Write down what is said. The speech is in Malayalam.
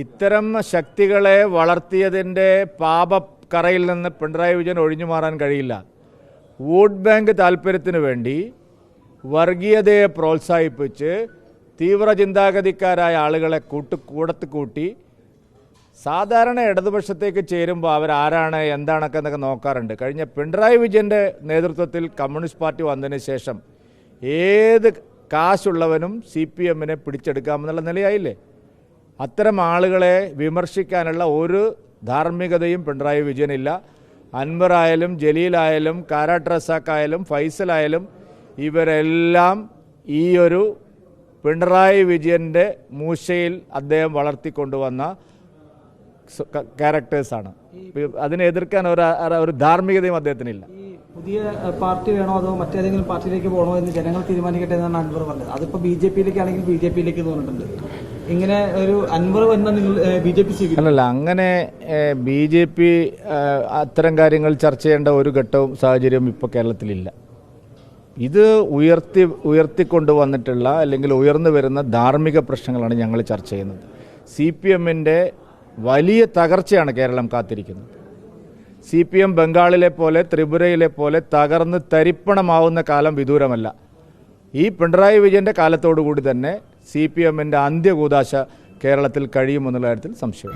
ഇത്തരം ശക്തികളെ വളർത്തിയതിന്റെ പാപക്കറയിൽ നിന്ന് പിണറായി വിജയൻ ഒഴിഞ്ഞു മാറാൻ കഴിയില്ല. വോട്ട് ബാങ്ക് താല്പര്യത്തിന് വേണ്ടി വർഗീയതയെ പ്രോത്സാഹിപ്പിച്ച് തീവ്ര ചിന്താഗതിക്കാരായ ആളുകളെ കൂട്ട് കൂടത്ത് കൂട്ടി സാധാരണ ഇടതുപക്ഷത്തേക്ക് ചേരുമ്പോൾ അവരാരാണ് എന്താണൊക്കെ എന്നൊക്കെ നോക്കാറുണ്ട്. കഴിഞ്ഞ പിണറായി വിജയന്റെ നേതൃത്വത്തിൽ കമ്മ്യൂണിസ്റ്റ് പാർട്ടി വന്നതിന് ശേഷം ഏത് കാശുള്ളവനും സി പി എമ്മിനെ പിടിച്ചെടുക്കാമെന്നുള്ള നിലയായില്ലേ? അത്തരം ആളുകളെ വിമർശിക്കാനുള്ള ഒരു ധാർമ്മികതയും പിണറായി വിജയനില്ല. അൻവറായാലും ജലീലായാലും കാരാട്ട് റസാക്കായാലും ഫൈസലായാലും ഇവരെല്ലാം ഈ ഒരു പിണറായി വിജയന്റെ മൂശയിൽ അദ്ദേഹം വളർത്തിക്കൊണ്ടുവന്ന ക്യാരക്ടേഴ്സാണ് അതിനെ എതിർക്കാൻ ഒരു ഒരു ധാർമ്മികതയും അദ്ദേഹത്തിനില്ല. പുതിയ പാർട്ടി വേണോ അതോ മറ്റേതെങ്കിലും പാർട്ടിയിലേക്ക് പോകണോ എന്ന് ജനങ്ങൾ തീരുമാനിക്കട്ടെ എന്നാണ് അൻവർ പറഞ്ഞത്. അതിപ്പോ ബി ജെ പിയിലേക്കാണെങ്കിൽ ബി ജെ പിയിലേക്ക് തോന്നിട്ടുണ്ട്. ഇങ്ങനെ ഒരു അൻവർ വന്ന ബി ജെ പി അല്ലല്ല അങ്ങനെ ബി ജെ പി അത്തരം കാര്യങ്ങൾ ചർച്ച ചെയ്യേണ്ട ഒരു ഘട്ടവും സാഹചര്യവും ഇപ്പോൾ കേരളത്തിലില്ല. ഇത് ഉയർത്തി ഉയർത്തിക്കൊണ്ടുവന്നിട്ടുള്ള അല്ലെങ്കിൽ ഉയർന്നു വരുന്ന ധാർമ്മിക പ്രശ്നങ്ങളാണ് ഞങ്ങൾ ചർച്ച ചെയ്യുന്നത്. സി പി എമ്മിന്റെ വലിയ തകർച്ചയാണ് കേരളം കാത്തിരിക്കുന്നത്. സി പി എം ബംഗാളിലെ പോലെ ത്രിപുരയിലെ പോലെ തകർന്ന് തരിപ്പണമാവുന്ന കാലം വിദൂരമല്ല. ഈ പിണറായി വിജയന്റെ കാലത്തോടു കൂടി തന്നെ സി പി എമ്മിന്റെ അന്ത്യകൂതാശ കേരളത്തിൽ കഴിയുമെന്നുള്ള കാര്യത്തിൽ സംശയം